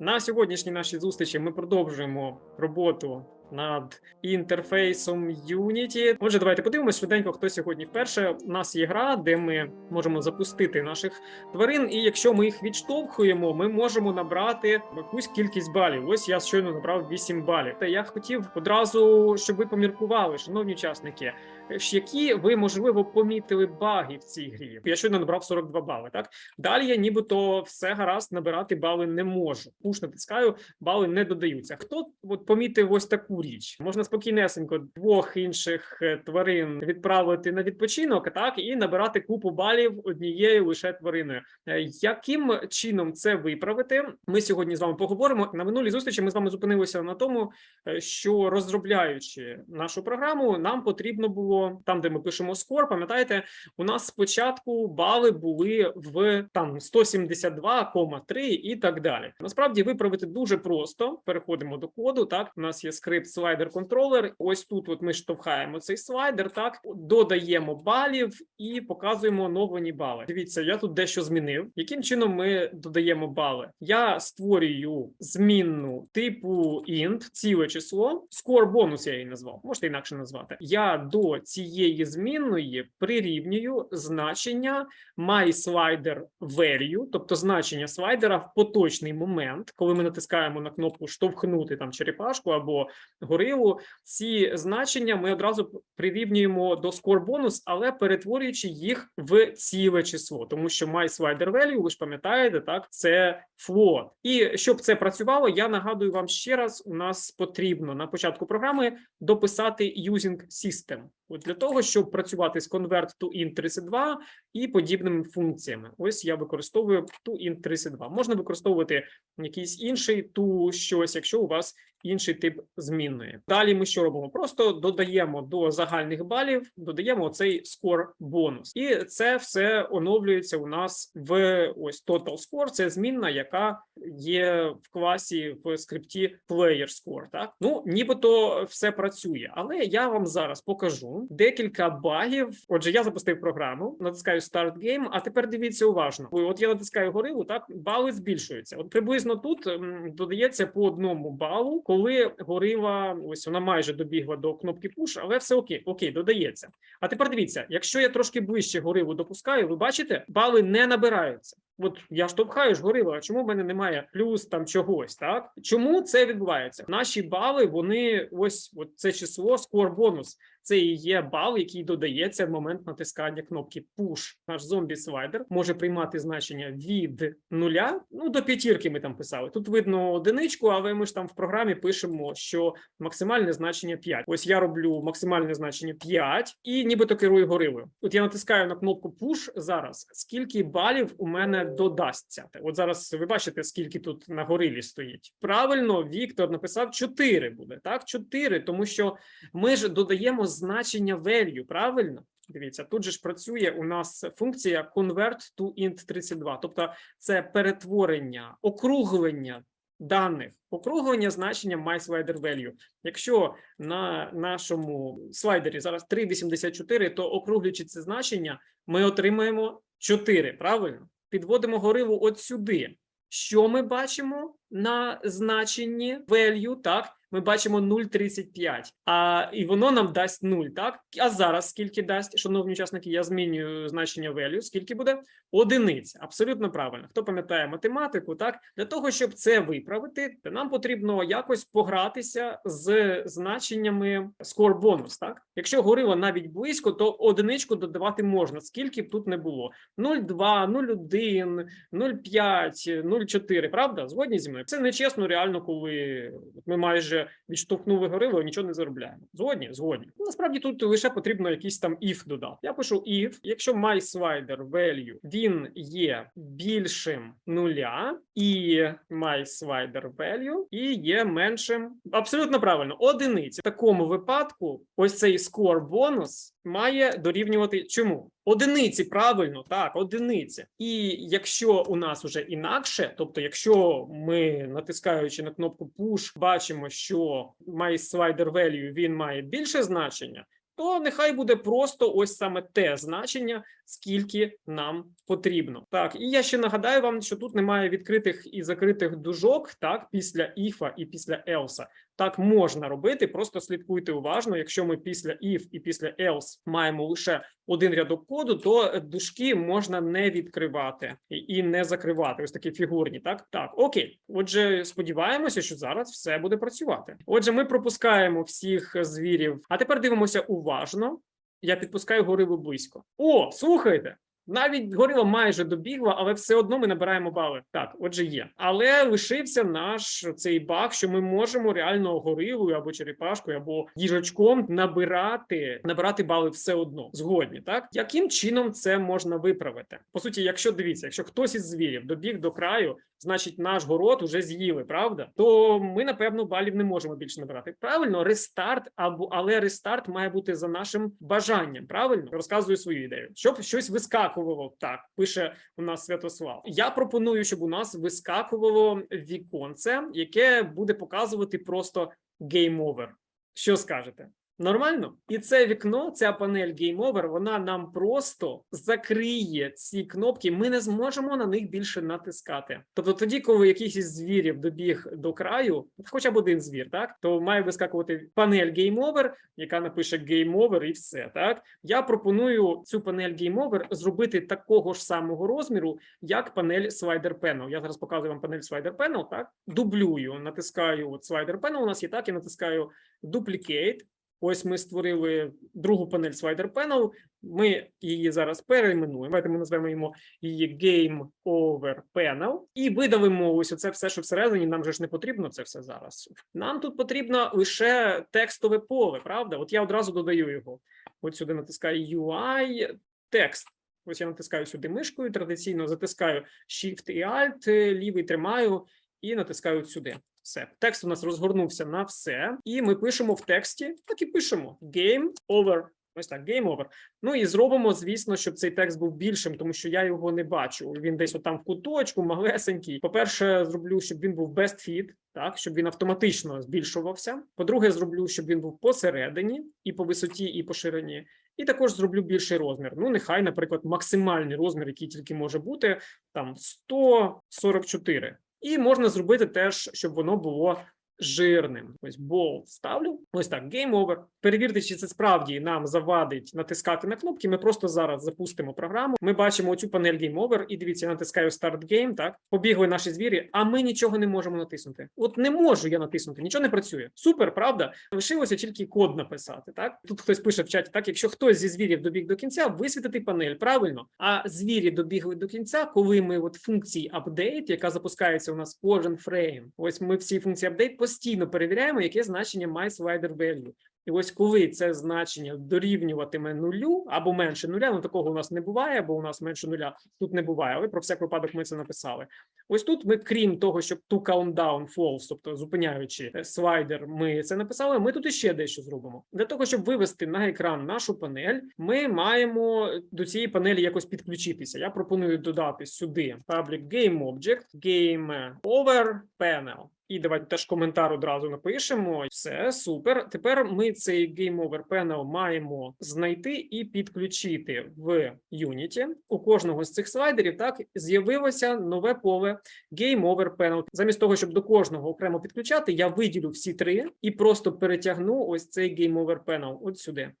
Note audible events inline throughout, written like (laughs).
На сьогоднішній нашій зустрічі ми продовжуємо роботу над інтерфейсом Unity. Отже, давайте подивимось швиденько, хто сьогодні вперше. У нас є гра, де ми можемо запустити наших тварин, і якщо ми їх відштовхуємо, ми можемо набрати якусь кількість балів. Ось я щойно набрав 8 балів. Та я хотів одразу, щоб ви поміркували, шановні учасники, які ви можливо помітили баги в цій грі. Я щойно набрав 42 бали. Так далі я нібито все гаразд набирати бали не можу. Пуш натискаю, бали не додаються. Хто от помітив ось таку річ? Можна спокійнесенько двох інших е, тварин відправити на відпочинок, так і набирати купу балів однією лише твариною. Е, Яким чином це виправити? Ми сьогодні з вами поговоримо. На минулій зустрічі ми з вами зупинилися на тому, е, що розробляючи нашу програму, нам потрібно було там, де ми пишемо скор. Пам'ятаєте, у нас спочатку бали були в там 172,3 і так далі. Насправді виправити дуже просто. Переходимо до коду. Так, у нас є скрипт слайдер контролер. Ось тут от ми штовхаємо цей слайдер. Так додаємо балів і показуємо оновлені бали. Дивіться, я тут дещо змінив. Яким чином ми додаємо бали? Я створюю змінну типу int, ціле число, скор бонус. Я її назвав. Можете інакше назвати. Я до цієї змінної прирівнюю значення mySlider value, тобто значення слайдера в поточний момент, коли ми натискаємо на кнопку штовхнути там черепашку або горилу. Ці значення ми одразу прирівнюємо до score bonus, але перетворюючи їх в ціле число, тому що mySlider value, ви ж пам'ятаєте, так це float. І щоб це працювало, я нагадую вам ще раз: у нас потрібно на початку програми дописати using system. От для того, щоб працювати з convert to int 32 і подібними функціями. Ось я використовую to int 32. Можна використовувати якийсь інший to щось, якщо у вас інший тип змінної. Далі ми що робимо? Просто додаємо до загальних балів, додаємо цей score бонус, і це все оновлюється у нас в ось total score. Це змінна, яка є в класі в скрипті player score. Так ну нібито все працює, але я вам зараз покажу декілька багів. Отже, я запустив програму, натискаю Start Game, А тепер дивіться уважно. От я натискаю горилу, так бали збільшуються. От приблизно тут додається по одному балу, коли горила ось вона майже добігла до кнопки Push, але все окей, окей, додається. А тепер дивіться, якщо я трошки ближче горилу допускаю, ви бачите, бали не набираються. От я штовхаю ж горилу, а чому в мене немає плюс там чогось? Так чому це відбувається? Наші бали вони ось от це число скор бонус. Це і є бал, який додається в момент натискання кнопки Push. Наш зомбі слайдер може приймати значення від нуля. Ну до п'ятірки ми там писали. Тут видно одиничку, але ми ж там в програмі пишемо, що максимальне значення 5. Ось я роблю максимальне значення 5 і нібито керую горилою. От я натискаю на кнопку Push зараз. Скільки балів у мене додасться? От зараз ви бачите, скільки тут на горилі стоїть. Правильно, Віктор написав 4 буде. Так, 4, тому що ми ж додаємо значення value, правильно? Дивіться, тут же ж працює у нас функція convert to int 32, тобто це перетворення, округлення даних, округлення значення mySlider value. Якщо на нашому слайдері зараз 3,84, то округлюючи це значення, ми отримаємо 4, правильно? Підводимо горилу от сюди. Що ми бачимо на значенні value, так? Ми бачимо 0,35, а і воно нам дасть 0, так? А зараз скільки дасть, шановні учасники, я змінюю значення value, скільки буде? Одиниця. Абсолютно правильно. Хто пам'ятає математику, так? Для того, щоб це виправити, нам потрібно якось погратися з значеннями score bonus, так? Якщо горило навіть близько, то одиничку додавати можна, скільки б тут не було. 0,2, 0,1, 0,5, 0,4, правда? Згодні зі мною? Це нечесно реально, коли ми майже відштовхнули горилу, а нічого не заробляємо. Згодні? Згодні. Ну, Насправді тут лише потрібно якийсь там if додати. Я пишу if, якщо mySlider value, він є більшим нуля, і mySlider value, і є меншим. Абсолютно правильно, одиниці. В такому випадку ось цей score бонус має дорівнювати чому? Одиниці, правильно, так, одиниці. І якщо у нас уже інакше, тобто, якщо ми натискаючи на кнопку Push, бачимо, що mySlider value він має більше значення, то нехай буде просто ось саме те значення, скільки нам потрібно. Так, і я ще нагадаю вам, що тут немає відкритих і закритих дужок, так, після іфа і після елса. Так можна робити, просто слідкуйте уважно. Якщо ми після if і після else маємо лише один рядок коду, то дужки можна не відкривати і- не закривати. Ось такі фігурні. Так, так, окей. Отже, сподіваємося, що зараз все буде працювати. Отже, ми пропускаємо всіх звірів. А тепер дивимося уважно. Я підпускаю горилу близько. О, слухайте. Навіть горила майже добігла, але все одно ми набираємо бали. Так, отже, є. Але лишився наш цей баг, що ми можемо реально горилою або черепашкою, або їжачком набирати, набирати бали все одно. Згодні, так яким чином це можна виправити? По суті, якщо дивіться, якщо хтось із звірів добіг до краю, значить наш город уже з'їли, правда? То ми напевно балів не можемо більше набирати. Правильно, рестарт або але рестарт має бути за нашим бажанням. Правильно розказую свою ідею, щоб щось вискакувало. Так пише у нас Святослав. Я пропоную, щоб у нас вискакувало віконце, яке буде показувати просто Over. Що скажете? Нормально, і це вікно, ця панель Game Over, вона нам просто закриє ці кнопки. Ми не зможемо на них більше натискати. Тобто, тоді, коли якийсь із звірів добіг до краю, хоча б один звір, так то має вискакувати панель Game Over, яка напише Game Over, і все так. Я пропоную цю панель Game Over зробити такого ж самого розміру, як панель Slider Panel. Я зараз показую вам панель Slider Panel, так дублюю, натискаю от Slider Panel. У нас є так, я натискаю Duplicate. Ось ми створили другу панель Slider Panel. Ми її зараз перейменуємо. Давайте ми назвемо її Game Over Panel і видалимо ось оце все, що всередині. Нам же ж не потрібно це все зараз. Нам тут потрібно лише текстове поле, правда? От я одразу додаю його. От сюди натискаю UI, текст. Ось я натискаю сюди мишкою, традиційно затискаю Shift і Alt, лівий тримаю і натискаю сюди. Все, текст у нас розгорнувся на все, і ми пишемо в тексті, так і пишемо Game Over. Ось так, Game Over. Ну і зробимо, звісно, щоб цей текст був більшим, тому що я його не бачу. Він десь отам в куточку, малесенький. По-перше, зроблю, щоб він був best fit, так, щоб він автоматично збільшувався. По-друге, зроблю, щоб він був посередині і по висоті, і по ширині. І також зроблю більший розмір. Ну, нехай, наприклад, максимальний розмір, який тільки може бути, там 144. І можна зробити теж, щоб воно було жирним. Ось bold ставлю. Ось так, game over. Перевірте, чи це справді нам завадить натискати на кнопки. Ми просто зараз запустимо програму. Ми бачимо оцю панель Game Over, і дивіться, я натискаю Start Game, так побігли наші звірі, а ми нічого не можемо натиснути. От не можу я натиснути, нічого не працює. Супер, правда? Лишилося тільки код написати. Так тут хтось пише в чаті, так якщо хтось зі звірів добіг до кінця, висвітити панель. Правильно, а звірі добігли до кінця, коли ми от функції update, яка запускається у нас кожен фрейм. Ось ми всі функції update постійно перевіряємо, яке значення має slider value. І ось коли це значення дорівнюватиме нулю або менше нуля, ну такого у нас не буває, бо у нас менше нуля тут не буває, але про всяк випадок ми це написали. Ось тут ми, крім того, щоб to count down false, тобто зупиняючи е, слайдер, ми це написали. Ми тут іще дещо зробимо. Для того, щоб вивести на екран нашу панель, ми маємо до цієї панелі якось підключитися. Я пропоную додати сюди public game object, game over panel. І давайте теж коментар одразу напишемо. Все супер. Тепер ми цей Game Over Panel маємо знайти і підключити в Unity. У кожного з цих слайдерів так з'явилося нове поле Game Over Panel. Замість того, щоб до кожного окремо підключати, я виділю всі три і просто перетягну ось цей Game Over Panel от сюди.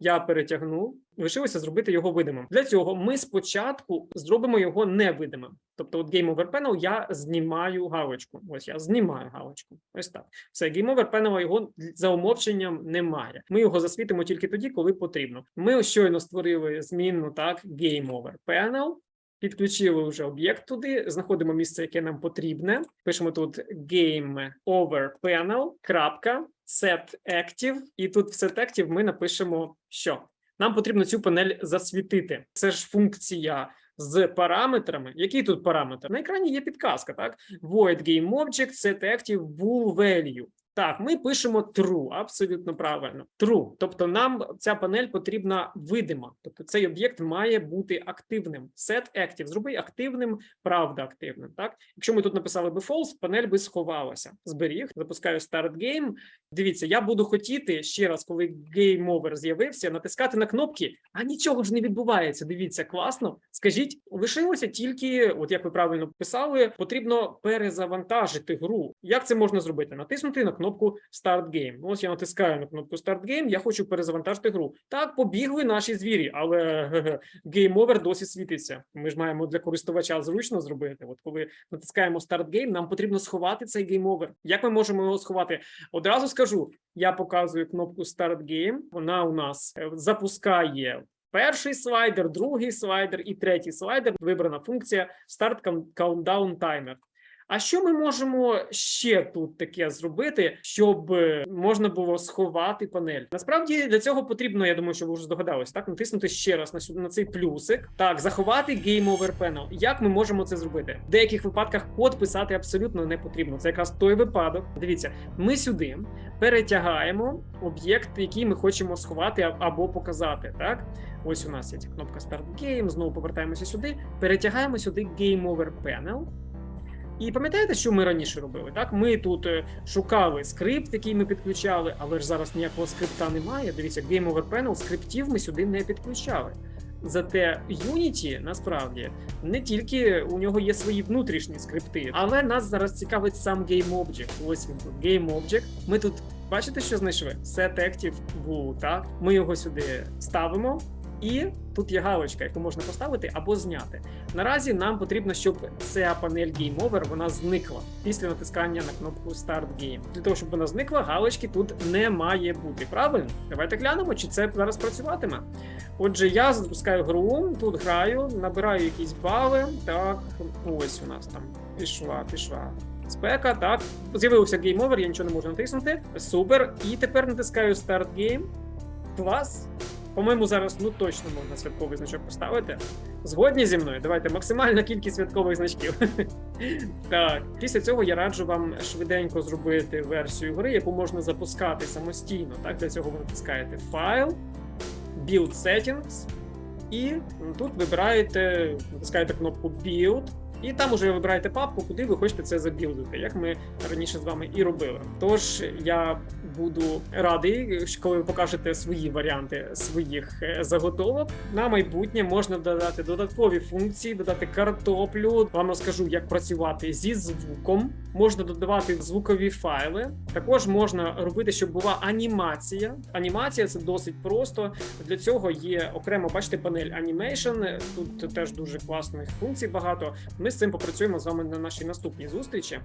Я перетягнув, лишилося зробити його видимим. Для цього ми спочатку зробимо його невидимим. Тобто, от Game Over Panel я знімаю галочку. Ось я знімаю галочку. Ось так. Все, Game Over Panel його за умовченням немає. Ми його засвітимо тільки тоді, коли потрібно. Ми щойно створили змінну так Game Over Panel. Підключили вже об'єкт туди, знаходимо місце, яке нам потрібне. Пишемо тут game over panel, set active, і тут в set active ми напишемо, що нам потрібно цю панель засвітити. Це ж функція з параметрами. Який тут параметр? На екрані є підказка, так? Void game object set active bool value. Так, ми пишемо true, абсолютно правильно. True. Тобто нам ця панель потрібна видима. Тобто цей об'єкт має бути активним. Set active. Зроби активним, правда активним. Так, якщо ми тут написали би false, панель би сховалася. Зберіг, запускаю start game. Дивіться, я буду хотіти ще раз, коли Game Over з'явився, натискати на кнопки, а нічого ж не відбувається. Дивіться, класно. Скажіть, лишилося тільки, от як ви правильно писали, потрібно перезавантажити гру. Як це можна зробити? Натиснути на кнопку Start Game. Ну, Ось я натискаю на кнопку Start Game, я хочу перезавантажити гру. Так, побігли наші звірі, але Game Over досі світиться. Ми ж маємо для користувача зручно зробити. От коли натискаємо Start Game, нам потрібно сховати цей Game Over. Як ми можемо його сховати? Одразу скажу: я показую кнопку Start Game. Вона у нас е, запускає. Перший слайдер, другий слайдер і третій слайдер. Вибрана функція Start Count- Countdown Timer. А що ми можемо ще тут таке зробити, щоб е, можна було сховати панель? Насправді для цього потрібно, я думаю, що ви вже здогадались, так натиснути ще раз на сюди на цей плюсик. Так, заховати Game Over Panel. Як ми можемо це зробити? В деяких випадках код писати абсолютно не потрібно. Це якраз той випадок. Дивіться, ми сюди перетягаємо об'єкт, який ми хочемо сховати або показати. Так, ось у нас є кнопка Start Game. Знову повертаємося сюди. Перетягаємо сюди Game Over Panel. І пам'ятаєте, що ми раніше робили? Так, ми тут е, шукали скрипт, який ми підключали, але ж зараз ніякого скрипта немає. Дивіться, Game Over Panel скриптів ми сюди не підключали. Зате Unity насправді не тільки у нього є свої внутрішні скрипти, але нас зараз цікавить сам GameObject. Ось він тут GameObject. Ми тут бачите, що знайшли? Set Active Blue, так? Ми його сюди ставимо. І тут є галочка, яку можна поставити або зняти. Наразі нам потрібно, щоб ця панель Game Over вона зникла після натискання на кнопку Start Game. Для того, щоб вона зникла, галочки тут не має бути. Правильно? Давайте глянемо, чи це зараз працюватиме. Отже, я запускаю гру, тут граю, набираю якісь бали. Так, ось у нас там пішла, пішла. Спека, так. З'явився Game Over, я нічого не можу натиснути. Супер. І тепер натискаю Start Game. Клас. По-моєму, зараз ну точно можна святковий значок поставити. Згодні зі мною? Давайте максимальна кількість святкових значків. (laughs) так, після цього я раджу вам швиденько зробити версію гри, яку можна запускати самостійно. Так, для цього ви натискаєте файл, Build Settings, і тут вибираєте, натискаєте кнопку Build. І там уже вибираєте папку, куди ви хочете це забілдити, як ми раніше з вами і робили. Тож я буду радий, коли ви покажете свої варіанти своїх е, заготовок. На майбутнє можна додати додаткові функції, додати картоплю. Вам розкажу, як працювати зі звуком. Можна додавати звукові файли. Також можна робити, щоб була анімація. Анімація це досить просто. Для цього є окремо, бачите, панель Animation. Тут теж дуже класних функцій багато. Ми з цим попрацюємо з вами на нашій наступній зустрічі.